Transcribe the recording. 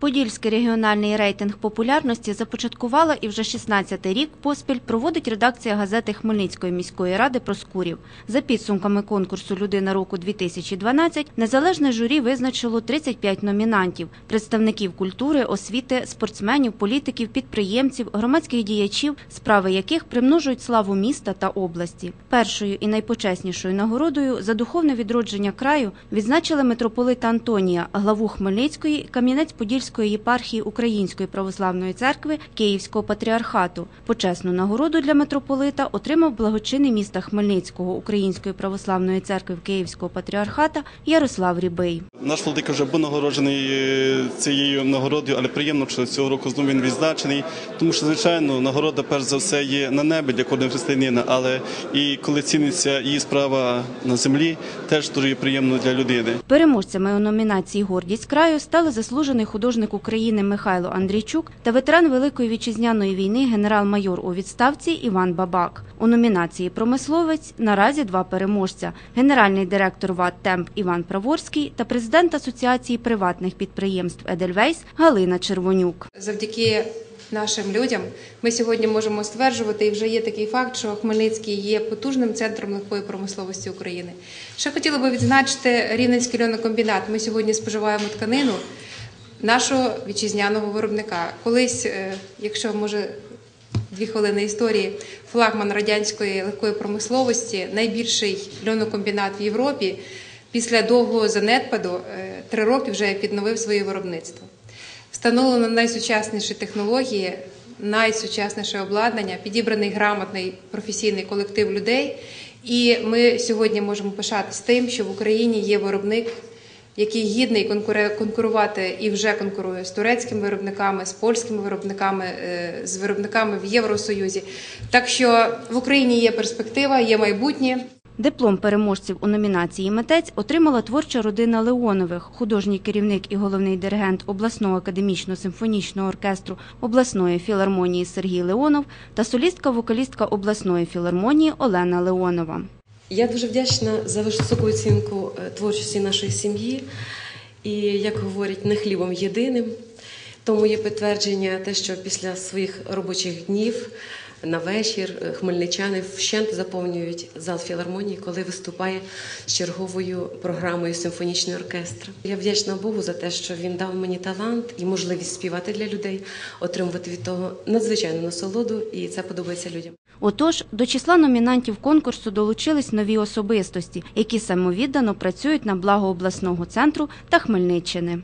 Подільський регіональний рейтинг популярності започаткувала і вже 16-й рік поспіль проводить редакція газети Хмельницької міської ради Проскурів. За підсумками конкурсу Людина року-2012 незалежне журі визначило 35 номінантів – представників культури, освіти, спортсменів, політиків, підприємців, громадських діячів, справи яких примножують славу міста та області. Першою і найпочеснішою нагородою за духовне відродження краю відзначили митрополита Антонія, главу Хмельницької, Кам'янець-Подільської єпархії Української православної церкви Київського патріархату. Почесну нагороду для митрополита отримав благочинний міста Хмельницького Української православної церкви Київського патріархата Ярослав Рібий. Наш владика вже був нагороджений е, цією нагородою, але приємно, що цього року знову він відзначений. Тому що, звичайно, нагорода перш за все є на небі для кожного християнина, але і коли ціниться її справа на землі, теж дуже приємно для людини. Переможцями у номінації Гордість краю стали заслужений художник України Михайло Андрійчук та ветеран Великої вітчизняної війни генерал-майор у відставці Іван Бабак. У номінації Промисловець наразі два переможця: генеральний директор ВАТ Темп Іван Праворський та президент Асоціації приватних підприємств Едельвейс Галина Червонюк. Завдяки нашим людям ми сьогодні можемо стверджувати, і вже є такий факт, що Хмельницький є потужним центром легкої промисловості України. Ще хотіла би відзначити Рівненський льонокомбінат. Ми сьогодні споживаємо тканину нашого вітчизняного виробника. Колись, е, якщо може дві хвилини історії, флагман радянської легкої промисловості, найбільший льонокомбінат в Європі. Після довгого занепаду е, три роки вже підновив своє виробництво. Встановлено найсучасніші технології, найсучасніше обладнання, підібраний грамотний професійний колектив людей. І ми сьогодні можемо пишатися тим, що в Україні є виробник, який гідний конкурувати і вже конкурує з турецькими виробниками, з польськими виробниками, е, з виробниками в Євросоюзі. Так що в Україні є перспектива, є майбутнє. Диплом переможців у номінації Митець отримала творча родина Леонових, художній керівник і головний диригент обласного академічно-симфонічного оркестру обласної філармонії Сергій Леонов та солістка-вокалістка обласної філармонії Олена Леонова. Я дуже вдячна за високу оцінку е, творчості нашої сім'ї. І, як говорять, не хлібом єдиним. Тому є підтвердження те, що після своїх робочих днів на вечір е, хмельничани вщент заповнюють зал філармонії, коли виступає з черговою програмою симфонічний оркестр. Я вдячна Богу за те, що він дав мені талант і можливість співати для людей, отримувати від того надзвичайну насолоду, і це подобається людям. Отож, до числа номінантів конкурсу долучились нові особистості, які самовіддано працюють на благо обласного центру та Хмельниччини.